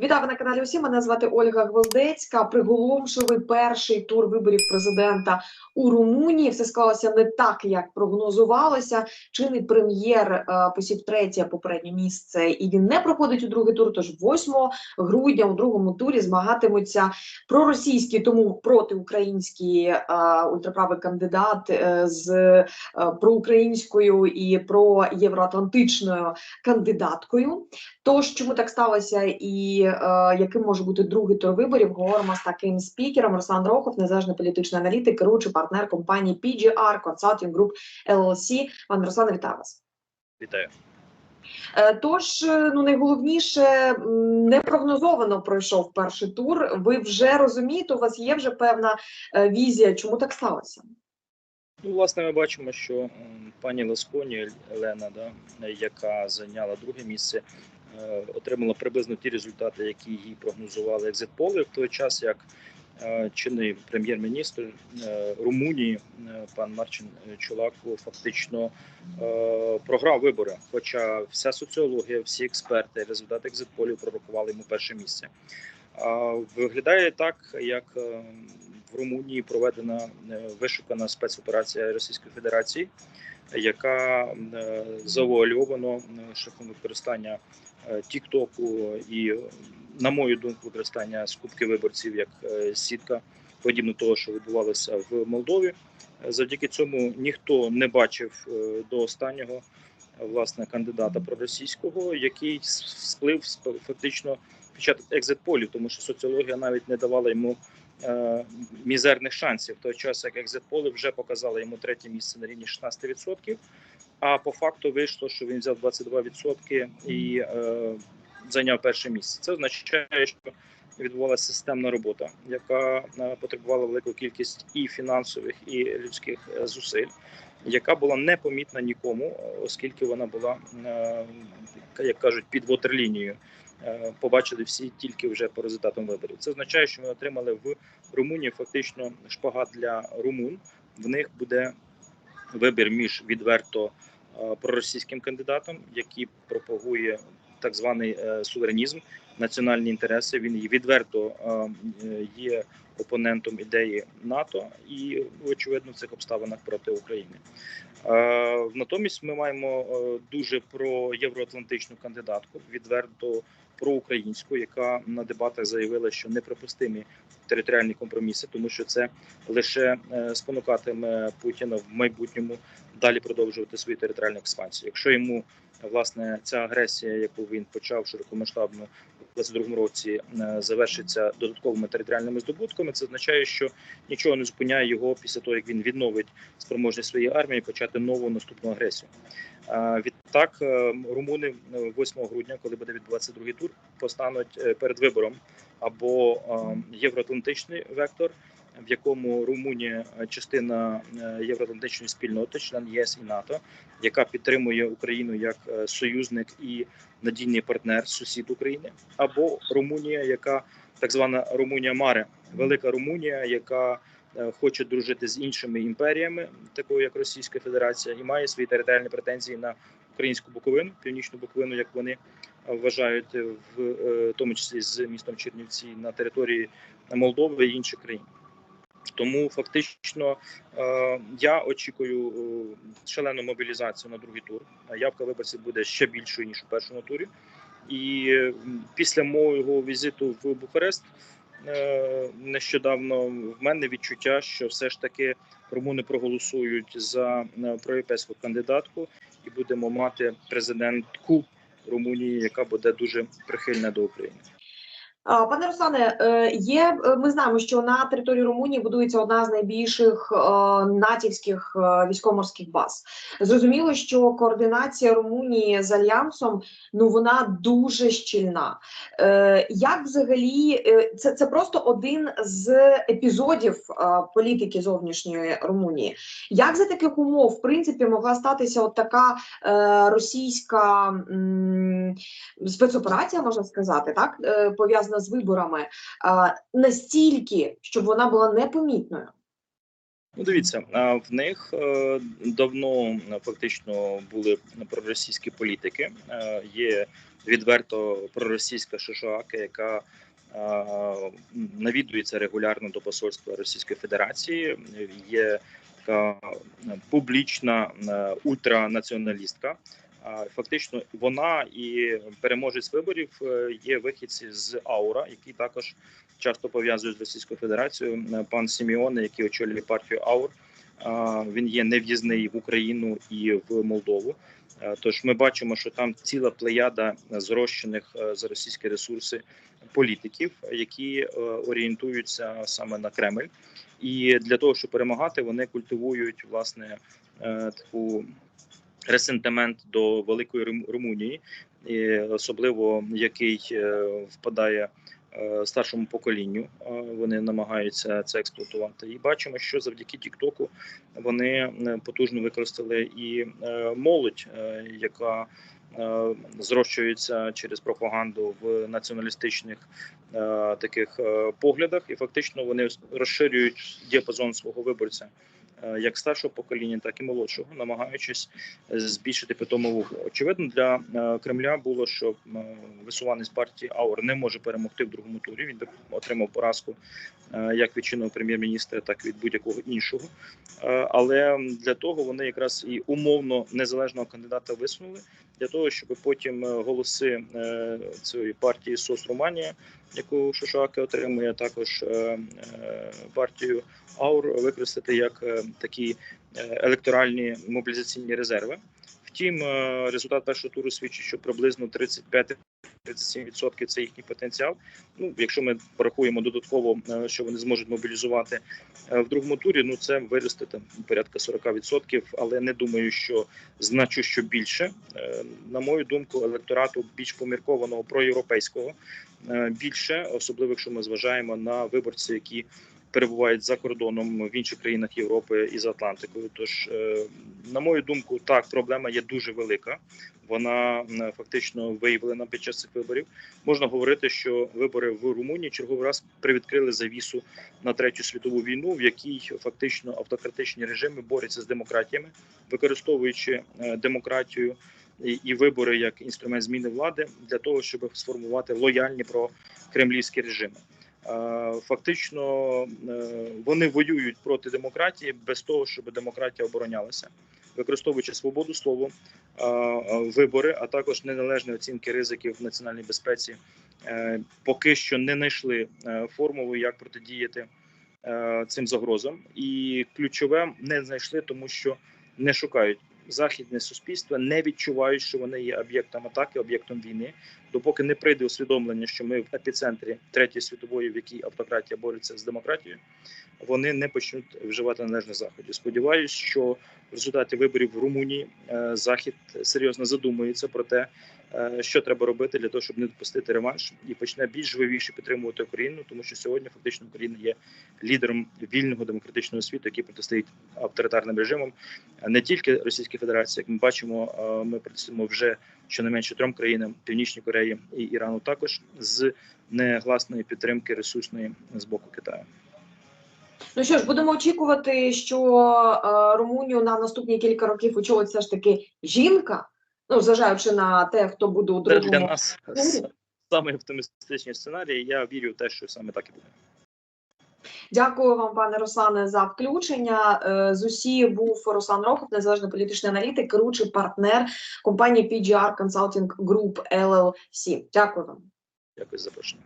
Вітаю на каналі. Усі мене звати Ольга Гвоздецька. Приголомшили перший тур виборів президента у Румунії. Все склалося не так, як прогнозувалося. Чинний прем'єр е, посів третє попереднє місце, і він не проходить у другий тур. Тож 8 грудня у другому турі змагатимуться проросійські, тому протиукраїнські е, ультраправий кандидат е, з проукраїнською і проєвроатлантичною кандидаткою. Тож, чому так сталося, і яким може бути другий тур виборів, говоримо з таким спікером Руслан Рохов, незалежний політичний аналітик, керуючий партнер компанії PGR Consulting Group LLC. Пане Руслане, вітаю вас. Вітаю. Е, Тож, е, ну найголовніше, непрогнозовано пройшов перший тур. Ви вже розумієте, у вас є вже певна е, візія, чому так сталося? Ну, власне, ми бачимо, що пані Ласконі Елена, да, яка зайняла друге місце, е, отримала приблизно ті результати, які їй прогнозували екзитполи, в той час як е, чинний прем'єр-міністр е, Румунії, е, пан Марчин Чулаку, фактично е, програв вибори. Хоча вся соціологія, всі експерти, результати екзитполів пророкували йому перше місце. Виглядає так, як е, в Румунії проведена е, вишукана спецоперація Російської Федерації, яка е, завуальовано е, шляхом використання Тіктоку і, на мою думку, використання скупки виборців як сітка, подібно того, що відбувалося в Молдові. Завдяки цьому ніхто не бачив до останнього власне кандидата проросійського, який сплив сп- фактично під час екзит-полів, тому що соціологія навіть не давала йому е, мізерних шансів. В той час як екзит-поли вже показали йому третє місце на рівні 16%, а по факту вийшло, що він взяв 22% і е, зайняв перше місце. Це означає, що відбувалася системна робота, яка е, потребувала велику кількість і фінансових, і людських е, зусиль. Яка була непомітна нікому, оскільки вона була, е, як кажуть, під ватерлінією е, побачили всі тільки вже по результатам виборів. Це означає, що ми отримали в Румунії фактично шпагат для румун. В них буде вибір між відверто е, проросійським кандидатом, який пропагує так званий е, суверенізм, національні інтереси. Він відверто е, є опонентом ідеї НАТО і очевидно в цих обставинах проти України. Е, Натомість ми маємо е, дуже про євроатлантичну кандидатку, відверто проукраїнську, яка на дебатах заявила, що неприпустимі територіальні компроміси, тому що це лише е, спонукатиме Путіна в майбутньому далі продовжувати свою територіальну експансію. Якщо йому власне ця агресія, яку він почав широкомасштабно у 22-му році, е, завершиться додатковими територіальними здобутками, це означає, що нічого не зупиняє його після того, як він відновить спроможність своєї армії почати нову наступну агресію. Е, Відтак, е, румуни е, 8 грудня, коли буде відбуватися другий тур, постануть перед вибором або євроатлантичний вектор, в якому Румунія е, частина е, євроатлантичної спільноти, член ЄС і НАТО, яка підтримує Україну як е, союзник і надійний партнер, сусід України, або Румунія, яка так звана Румунія Маре, велика Румунія, яка хоче дружити з іншими імперіями, такою як Російська Федерація, і має свої територіальні претензії на українську Буковину, північну Буковину, як вони вважають, в тому числі з містом Чернівці на території Молдови і інших країн. Тому фактично е, я очікую е, шалену мобілізацію на другий тур. Явка виборців буде ще більшою ніж у першому турі. І після мого візиту в Бухарест е, нещодавно в мене відчуття, що все ж таки румуни проголосують за проєвропейську кандидатку, і будемо мати президентку Румунії, яка буде дуже прихильна до України. Пане Руслане, е, є е, ми знаємо, що на території Румунії будується одна з найбільших е, натівських військово-морських баз. Зрозуміло, що координація Румунії з альянсом ну вона дуже щільна. Як взагалі це, це просто один з епізодів політики зовнішньої Румунії? Як за таких умов в принципі могла статися от така російська спецоперація, можна сказати, так е, пов'язана з виборами, настільки, щоб вона була непомітною. Ну, дивіться, в них е, давно е, фактично були проросійські політики. Е, Є відверто проросійська шишоака, яка навідується регулярно до посольства Російської Федерації. Є така публічна ультранаціоналістка. Фактично, вона і переможець виборів е, є вихідці з Аура, які також часто пов'язують з Російською Федерацією. Е, Пан Сіміоне, який очолює партію Аур, він є нев'їзний в Україну і в Молдову. Е, Тож ми бачимо, що там ціла плеяда зрощених за російські ресурси політиків, які орієнтуються саме на Кремль, і для того, щоб перемагати, вони культивують власне таку ресентимент до великої Рум- Румунії, особливо який е, впадає е, старшому поколінню. Е, Вони намагаються це експлуатувати. І бачимо, що завдяки Тіктоку вони потужно використали і молодь, яка зрощується через пропаганду в націоналістичних таких поглядах, і фактично вони розширюють діапазон свого виборця. Е, Як старшого покоління, так і молодшого, намагаючись е, збільшити питому вагу. Очевидно, для е, Кремля було, що висуванець партії Аур не може перемогти в другому турі. Він отримав поразку як від чинного прем'єр-міністра, так і від будь-якого іншого. Але для того вони якраз і умовно незалежного кандидата висунули для того, щоб потім е, голоси е, цієї партії СОС Романія, яку Шишаки отримує, також е, партію Аур використати як такі електоральні мобілізаційні резерви. Втім, е, результат першого туру свідчить, що приблизно 35 37% це їхній потенціал. Ну, якщо ми порахуємо додатково, е, що вони зможуть мобілізувати е, в другому турі, ну це виросте там порядка 40%, але не думаю, що значущо більше. Е, На мою думку, електорату більш поміркованого проєвропейського більше, особливо якщо ми зважаємо на виборців, які перебувають за кордоном в інших країнах Європи і за Атлантикою. Тож, е, на мою думку, так проблема є дуже велика. Вона фактично виявлена під час цих виборів. Можна говорити, що вибори в Румунії черговий раз привідкрили завісу на третю світову війну, в якій фактично автократичні режими борються з демократіями, використовуючи е, демократію і, і вибори як інструмент зміни влади для того, щоб сформувати лояльні про кремлівські режими. Е, Фактично е, вони воюють проти демократії без того, щоб демократія оборонялася, використовуючи свободу слова, е, вибори, а також неналежні оцінки ризиків в національній безпеці, поки що не знайшли формулу, як протидіяти цим загрозам, і ключове не знайшли, тому що не шукають. Західне суспільство не відчувають, що вони є об'єктом атаки, об'єктом війни, допоки не прийде усвідомлення, що ми в епіцентрі третьої світової, в якій автократія бореться з демократією, вони не почнуть вживати належних заходів. Сподіваюсь, що в результаті виборів в Румунії е, захід серйозно задумується про те, е, що треба робити для того, щоб не допустити реванш, і почне більш живіше підтримувати Україну, тому що сьогодні фактично Україна є лідером вільного демократичного світу, який протистоїть авторитарним режимам, не тільки Російській Федерації. Як ми бачимо, е, ми протистоїмо вже щонайменше трьом країнам Північній Кореї і Ірану, також з негласної підтримки ресурсної з боку Китаю. Ну що ж, будемо очікувати, що е, Румунію на наступні кілька років очолить все ж таки жінка. Ну, зважаючи на те, хто буде у другому для нас саме оптимістичні сценарії. Я вірю в те, що саме так і буде. Дякую вам, пане Руслане, за включення. Е, З УСІ був Руслан Рохов, незалежний політичний аналітик, керуючий партнер компанії PGR Consulting Group LLC. Дякую вам. Дякую за запрошення.